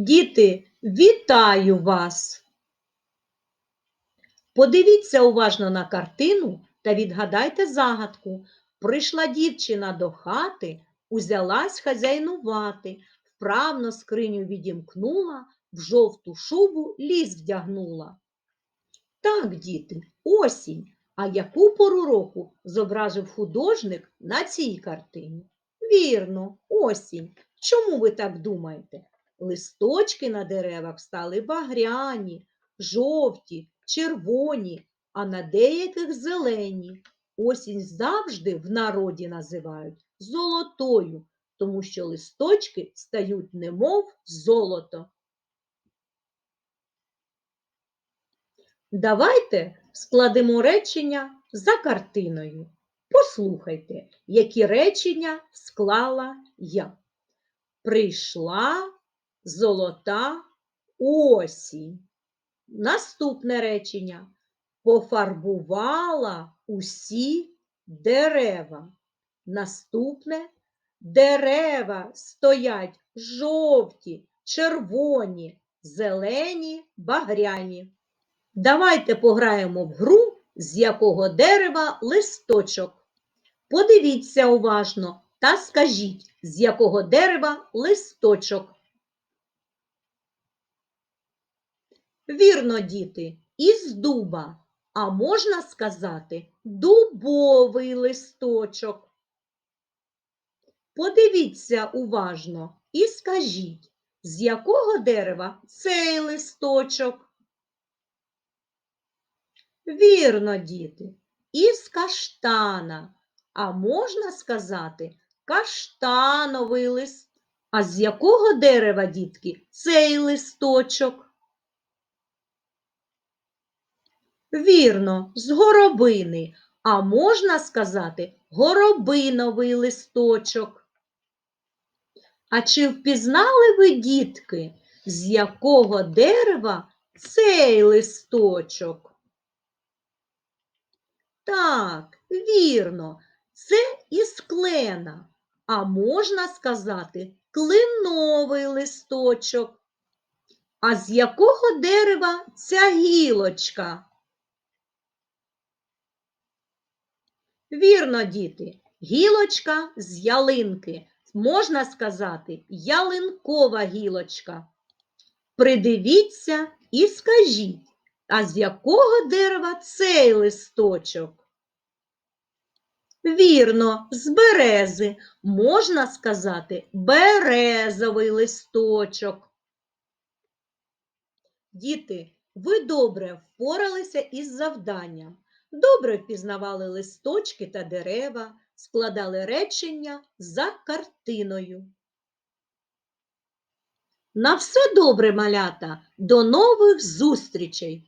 Діти, вітаю вас! Подивіться уважно на картину та відгадайте загадку. Прийшла дівчина до хати, узялась хазяйнувати, вправно скриню відімкнула, в жовту шубу ліс вдягнула. Так, діти, осінь. А яку пору року зобразив художник на цій картині? Вірно, осінь. Чому ви так думаєте? Листочки на деревах стали багряні, жовті, червоні, а на деяких зелені. Осінь завжди в народі називають золотою, тому що листочки стають немов золото. Давайте складемо речення за картиною. Послухайте, які речення склала я. Прийшла золота осінь. Наступне речення. Пофарбувала усі дерева. Наступне дерева стоять жовті, червоні, зелені, багряні. Давайте пограємо в гру, з якого дерева листочок. Подивіться уважно та скажіть, з якого дерева листочок. Вірно, діти, із дуба, а можна сказати дубовий листочок. Подивіться уважно і скажіть, з якого дерева цей листочок. Вірно, діти, із каштана, а можна сказати каштановий лист. А з якого дерева, дітки, цей листочок? Вірно, з горобини, а можна сказати горобиновий листочок. А чи впізнали ви, дітки, з якого дерева цей листочок? Так, вірно, це із клена, а можна сказати клиновий листочок. А з якого дерева ця гілочка? Вірно, діти, гілочка з ялинки. Можна сказати, ялинкова гілочка. Придивіться і скажіть, а з якого дерева цей листочок? Вірно, з берези. Можна сказати, березовий листочок. Діти, ви добре впоралися із завданням. Добре впізнавали листочки та дерева, складали речення за картиною. На все добре, малята, до нових зустрічей!